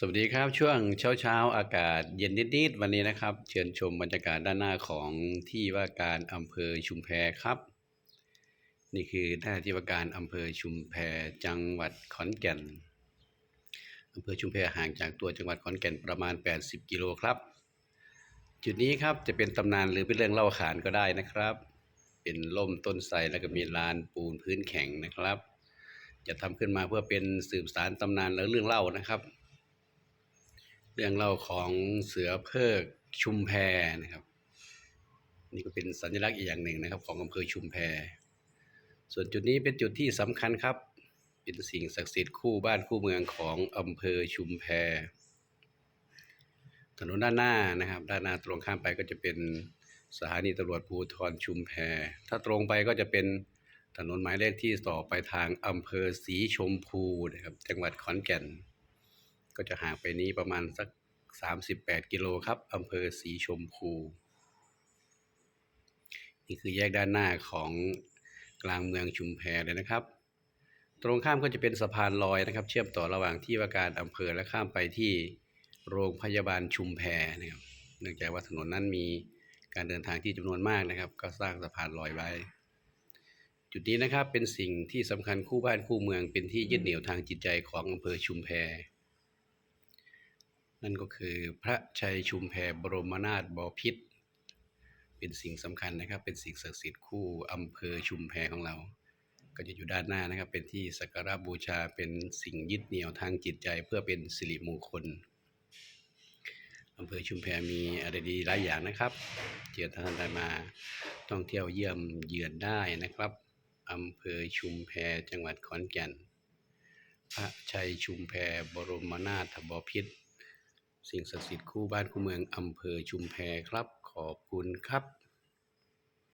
สวัสดีครับ ช่วงเช้าเช้าๆอากาศเย็นนิดๆวันนี้นะครับ เชิญชมบรรยากาศด้านหน้าของที่ว่าการอำเภอชุมแพครับ นี่คือหน้าที่ว่าการอำเภอชุมแพจังหวัดขอนแก่นอำเภอชุมแพห่างจากตัวจังหวัดขอนแก่นประมาณ 80 กิโลครับ จุดนี้ครับจะเป็นตำนานหรือเป็นเรื่องเล่าขานก็ได้นะครับ เป็นล่มต้นไทรแล้วก็มีลานปูนพื้นแข็งนะครับ จะทำขึ้นมาเพื่อเป็นสืบสารตำนานและเรื่องเล่านะครับ เรื่องเล่าของเสือเพิกชุมแพนะครับ นี่ก็เป็นสัญลักษณ์อีกอย่างหนึ่งนะครับ ของอำเภอชุมแพ ส่วนจุดนี้เป็นจุดที่สำคัญครับ เป็นสิ่งศักดิ์สิทธิ์คู่บ้านคู่เมืองของอำเภอชุมแพ ถนนด้านหน้านะครับ ด้านหน้าตรงข้ามไปก็จะเป็นสถานีตำรวจภูธรชุมแพ ถ้าตรงไปก็จะเป็นถนนหมายเลขที่ต่อไปทางอำเภอศรีชมพูนะครับ จังหวัดขอนแก่น ก็จะห่างไปนี้ประมาณสัก 38 กิโลครับอำเภอศรีชมพู นี่คือแยกด้านหน้าของกลางเมืองชุมแพเลยนะครับ ตรงข้ามก็จะเป็นสะพานลอยนะครับ เชื่อมต่อระหว่างที่ว่าการอำเภอและข้ามไปที่โรงพยาบาลชุมแพนะครับ เนื่องจากว่าถนนนั้นมีการเดินทางที่จำนวนมากนะครับ ก็สร้างสะพานลอยไว้จุดนี้นะครับเป็นสิ่งที่สำคัญคู่บ้านคู่เมืองเป็นที่ยึดเหนี่ยวทางจิตใจของอำเภอชุมแพ นั่นก็คือพระชัยชุมแพบรมนาถบพิตรเป็นสิ่งสำคัญนะครับ เป็นสิ่งศักดิ์สิทธิ์คู่อำเภอชุมแพของเรา ก็จะอยู่ด้านหน้านะครับ เป็นที่สักการะบูชาเป็นสิ่งยึดเหนี่ยวทางจิตใจเพื่อเป็นสิริมงคลอำเภอชุมแพมีอะไรดีหลายอย่างนะครับเจอท่านใดมาท่องเที่ยวเยี่ยมเยือนได้นะครับอำเภอชุมแพจังหวัดขอนแก่น พระชัยชุมแพบรมนาถบพิตร สิ่งศักดิ์สิทธิ์คู่บ้านคู่เมืองอำเภอชุมแพครับ ขอบคุณครับ